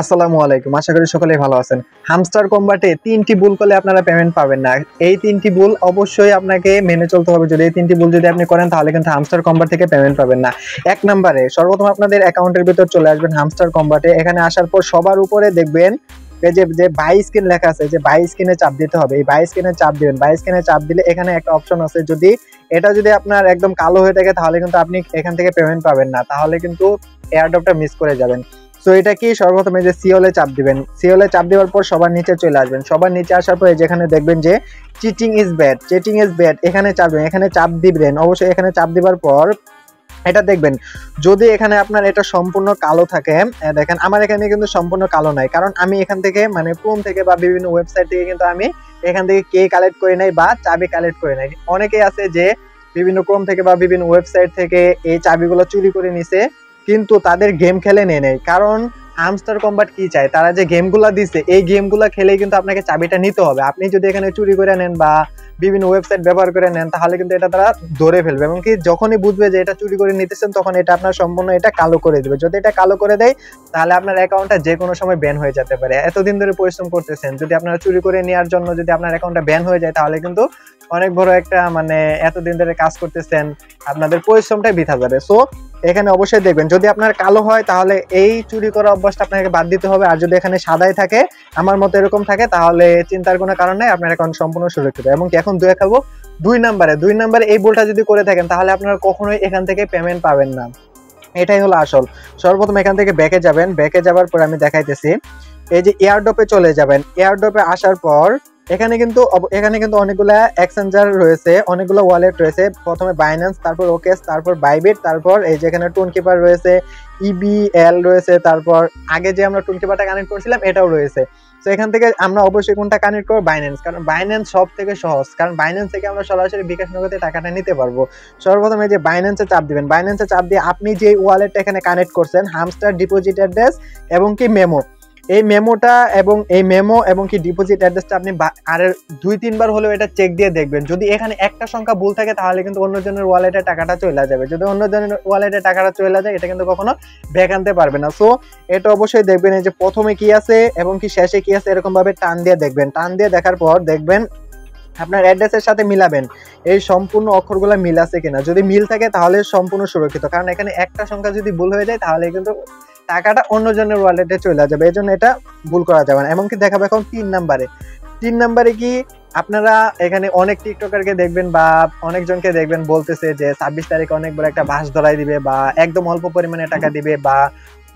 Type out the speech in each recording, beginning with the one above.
আসসালামু আলাইকুম। আশা করি সকলেই ভালো আছেন। হামস্টার কম্বাটে তিনটি ভুল করলে আপনারা পেমেন্ট পাবেন না। এই তিনটি ভুল অবশ্যই আপনাকে মেনে চলতে হবে। যদি এই তিনটি ভুল যদি আপনি করেন, তাহলে কিন্তু হামস্টার কম্বাট থেকে পেমেন্ট পাবেন না। এক নম্বরে, সর্বপ্রথম আপনাদের অ্যাকাউন্টের ভিতর চলে আসবেন হামস্টার কম্বাটে। এখানে আসার পর সবার উপরে দেখবেন এই যে বাই স্ক্রিন লেখা আছে, যে বাই স্ক্রিনে চাপ দিতে হবে। এই বাই স্ক্রিনে চাপ দিবেন। বাই স্ক্রিনে চাপ দিলে এখানে একটা অপশন আছে। যদি এটা যদি আপনার একদম কালো হয়ে থাকে, তাহলে কিন্তু আপনি এখান থেকে পেমেন্ট পাবেন না। তাহলে কিন্তু এয়ারড্রপটা মিস করে যাবেন। তো এটা কি সর্বপ্রথম এই যে সিওলে চাপ দিবেন? সিওলে চাপ দেওয়ার পর সবার নিচে চলে আসবেন। সবার নিচে আসার পর যেখানে দেখবেন যে cheating is bad cheating is bad এখানে চাপ দিবেন, এখানে চাপ দিবেন। অবশ্যই এখানে চাপ দেওয়ার পর এটা দেখবেন, যদি এখানে আপনার এটা সম্পূর্ণ কালো থাকে দেখেন, আমার এখানে কিন্তু সম্পূর্ণ কালো নাই, কারণ আমি এখান থেকে মানে ক্রোম থেকে বা বিভিন্ন ওয়েবসাইট থেকে কিন্তু আমি এখান থেকে কে কালেক্ট করে নাই বা চাবি কালেক্ট করে নাই। অনেকেই আছে যে বিভিন্ন ক্রোম থেকে বা বিভিন্ন ওয়েবসাইট থেকে এই চাবিগুলো চুরি করে নিছে কিন্তু তাদের গেম খেলে নেয় নেই। কারণ আমস্টার কম্বাট কি চায়? তারা যে গেমগুলো দিচ্ছে এই গেমগুলো খেলেই কিন্তু আপনাকে চাবিটা নিতে হবে। আপনি যদি এখানে চুরি করে নেন বা বিভিন্ন ওয়েবসাইট ব্যবহার করে নেন, তাহলে কিন্তু এটা তারা ধরে ফেলবে। এবং কি যখনই বুঝবে যে এটা চুরি করে নিতেছেন, তখন এটা আপনার সম্পূর্ণ এটা কালো করে দেবে। যদি এটা কালো করে দেয়, তাহলে আপনার অ্যাকাউন্টটা যে কোনো সময় ব্যান হয়ে যেতে পারে। এতদিন ধরে পরিশ্রম করতেছেন, যদি আপনারা চুরি করে নেওয়ার জন্য যদি আপনার অ্যাকাউন্টটা ব্যান হয়ে যায়, তাহলে কিন্তু অনেক বড় একটা মানে এতদিন ধরে কাজ করতেছেন, আপনাদের পরিশ্রমটাই বৃথা যাবে। সো এখানে অবশ্যই দেখবেন। যদি আপনার কালো হয়, তাহলে এই চুরি করা অভ্যাসটা আপনাকে বাদ দিতে হবে। আর যদি এখানে সাদাই থাকে, আমার মতো এরকম থাকে, তাহলে চিন্তার কোনো কারণ নেই, আপনার অ্যাকাউন্ট সম্পূর্ণ সুরক্ষিত। এবং এখন দুই খাব, দুই নাম্বারে দুই নাম্বারে এই বোলটা যদি করে থাকেন, তাহলে আপনারা কখনোই এখান থেকে পেমেন্ট পাবেন না। এটাই হলো আসল। সর্বপ্রথম এখান থেকে ব্যাকে যাবেন। ব্যাকে যাওয়ার পর আমি দেখাইতেছি। এই যে এয়ারডপে চলে যাবেন। এয়ারডপে আসার পর এখানে কিন্তু এখানে কিন্তু অনেকগুলা এক্সচেঞ্জার রয়েছে, অনেকগুলো ওয়ালেট রয়েছে। প্রথমে বাইন্যান্স তারপর ওকেস তারপর বাইবিট তারপর এই যেখানে টোন কিপার রয়েছে ইবিএল রয়েছে, তারপর আগে যে আমরা টোন কিপারটা কানেক্ট করেছিলাম, এটাও রয়েছে। তো এখান থেকে আমরা অবশ্যই কোনটা কানেক্ট করব? বাইন্যান্স কারণ বাইন্যান্স সব থেকে সহজ। কারণ বাইন্যান্স থেকে আমরা সরাসরি বিকাশ নগদে টাকাটা নিতে পারব। সর্বপ্রথম এই যে বাইন্যান্সে চাপ দিবেন। বাইন্যান্সে চাপ দিয়ে আপনি যে ওয়ালেটটা এখানে কানেক্ট করছেন হামস্টার ডিপোজিট অ্যাড্রেস এবং কি মেমো এই মেমোটা এবং এই মেমো এবং কি ডিপোজিট অ্যাড্রেসটা আপনি আর দুই, তিনবার হলেও এটা চেক দিয়ে দেখবেন। যদি এখানে একটা সংখ্যা ভুল থাকে, তাহলে কিন্তু অন্যজনের ওয়ালেটে টাকাটা চলে যাবে। যদি অন্যজনের ওয়ালেটে টাকাটা চলে যায়, এটা কিন্তু কখনো ব্যাক আনতে পারবে না। সো এটা অবশ্যই দেখবেন এই যে প্রথমে কি আছে এবং কি শেষে কি আছে এরকম ভাবে টান দিয়ে দেখবেন। টান দিয়ে দেখার পর দেখবেন আপনার অ্যাড্রেসের সাথে মিলাবেন। এই সম্পূর্ণ অক্ষরগুলো মিল আছে কিনা? যদি মিল থাকে, তাহলে সম্পূর্ণ সুরক্ষিত। কারণ এখানে একটা সংখ্যা যদি ভুল হয়ে যায়, তাহলে কিন্তু টাকাটা অন্যজনের ওয়ালেটে চলে যাবে এই জন্য এটা ভুল করা যাবে না। এমনকি দেখাবো এখন তিন নাম্বারে তিন নাম্বারে কি আপনারা এখানে অনেক টিকটকারকে দেখবেন বা অনেকজনকে দেখবেন বলতেছে যে, ছাব্বিশ তারিখে অনেক বড় একটা বাস ধরাই দিবে বা একদম অল্প পরিমাণে টাকা দিবে বা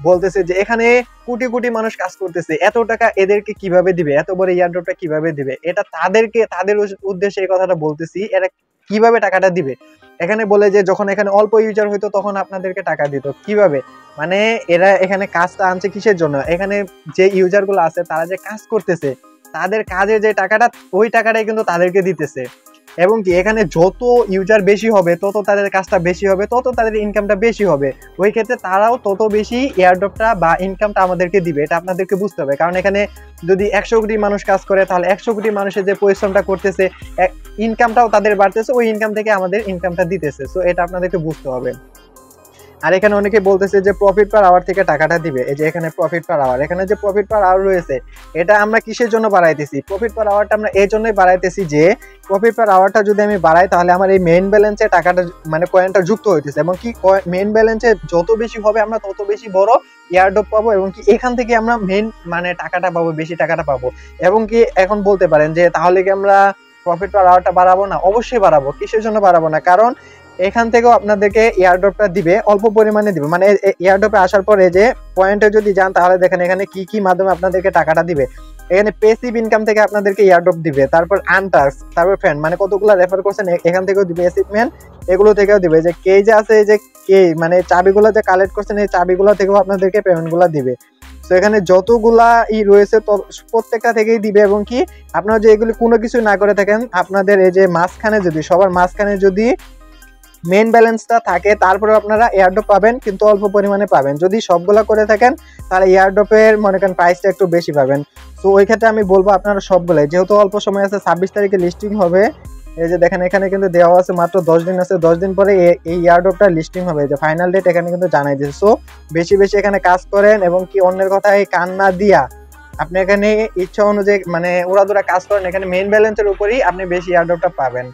বলতেছে যে, এখানে কোটি কোটি মানুষ কাজ করতেছে, এত টাকা এদেরকে কীভাবে দিবে, এত বড় ইয়ারড্রপটা কীভাবে দিবে? এটা তাদেরকে, তাদের উদ্দেশ্যে এই কথাটা বলতেছি, এরা কীভাবে টাকাটা দিবে? এখানে বলে যে, যখন এখানে অল্প ইউজার হইতো তখন আপনাদেরকে টাকা দিত। কীভাবে? মানে এরা এখানে কাজটা আনছে কিসের জন্য? এখানে যে ইউজারগুলো আছে, তারা যে কাজ করতেছে, তাদের কাজে যে টাকাটা, ওই টাকাটাই কিন্তু তাদেরকে দিতেছে। এবং কি, এখানে যত ইউজার বেশি হবে, তত তাদের কাজটা বেশি হবে, তত তাদের ইনকামটা বেশি হবে। ওই ক্ষেত্রে তারাও তত বেশি এয়ারড্রপটা বা ইনকামটা আমাদেরকে দিবে, এটা আপনাদেরকে বুঝতে হবে। কারণ এখানে যদি একশো কোটি মানুষ কাজ করে, তাহলে একশো কোটি মানুষের যে পরিশ্রমটা করতেছে ইনকামটাও তাদের বাড়তেছে, ওই ইনকাম থেকে আমাদের ইনকামটা দিতেছে। সো এটা আপনাদেরকে বুঝতে হবে। আর এখানে অনেকে বলতেছে যে প্রফিট পার আওয়ার থেকে টাকাটা দিবে। এই যে এখানে প্রফিট পার আওয়ার এখানে যে প্রফিট পার আওয়ার রয়েছে, এটা আমরা কিসের জন্য বাড়াইতেছি? প্রফিট পার আওয়ারটা আমরা এই জন্যই বাড়াইতেছি যে প্রফিট পার আওয়ারটা যদি আমি বাড়াই, তাহলে আমার এই মেইন ব্যালেন্সে টাকাটা মানে কয়েনটা যুক্ত হইতেছে এবং কি মেইন ব্যালেন্সে যত বেশি হবে আমরা তত বেশি বড় এয়ারড্রপ পাবো এবং কি এখান থেকে আমরা মেইন মানে টাকাটা পাবো, বেশি টাকাটা পাবো। এবং কি এখন বলতে পারেন যে, তাহলে কি আমরা প্রফিট পার আওয়ারটা বাড়াবো না? অবশ্যই বাড়াবো। কিসের জন্য বাড়াবো না? কারণ এখান থেকেও আপনাদেরকে এয়ারড্রপটা দিবে, অল্প পরিমাণে দিবে। মানে এয়ারড্রপে আসার পরে যে পয়েন্টে যদি যান, তাহলে দেখেন এখানে কি কি মাধ্যমে আপনাদেরকে টাকাটা দিবে। এখানে পেসিভ ইনকাম থেকে আপনাদেরকে এয়ারড্রপ দিবে, তারপর আনটাক্স তারপর ফ্রেন্ড মানে কতগুলো রেফার করছেন এখান থেকেও দিবে এসিপমেন্ট এগুলো থেকেও দিবে। যে কে যে আছে যে কে মানে চাবিগুলো যে কালেক্ট করছেন, এই চাবিগুলো থেকেও আপনাদেরকে পেমেন্টগুলো দিবে। তো এখানে যতগুলা ই রয়েছে প্রত্যেকটা থেকেই দিবে এবং কি, আপনারা যে এগুলি কোনো কিছু না করে থাকেন, আপনাদের এই যে মাঝখানে যদি, সবার মাঝখানে যদি মেন ব্যালেন্সটা থাকে তারপরে আপনারা এয়ারড্রপ পাবেন, কিন্তু অল্প পরিমাণে পাবেন। যদি সবগুলা করে থাকেন, তাহলে এয়ারড্রপের মনে করেন প্রাইসটা একটু বেশি পাবেন। তো ওই ক্ষেত্রে আমি বলব আপনারা সবগুলাই। যেহেতু অল্প সময় আছে, ছাব্বিশ তারিখে লিস্টিং হবে। এই যে দেখেন, এখানে কিন্তু দেওয়া আছে মাত্র দশ দিন আছে। দশ দিন পরে এই ইয়ারড্রপটা লিস্টিং হবে। যে ফাইনাল ডেট এখানে কিন্তু জানাই দিয়েছে। সো বেশি বেশি এখানে কাজ করেন এবং কি অন্যের কথায় কান না দিয়া আপনি এখানে ইচ্ছা অনুযায়ী মানে ওরা উড়াদুরা কাজ করেন, এখানে মেইন ব্যালেন্সের উপরেই আপনি বেশি ইয়ারড্রপটা পাবেন।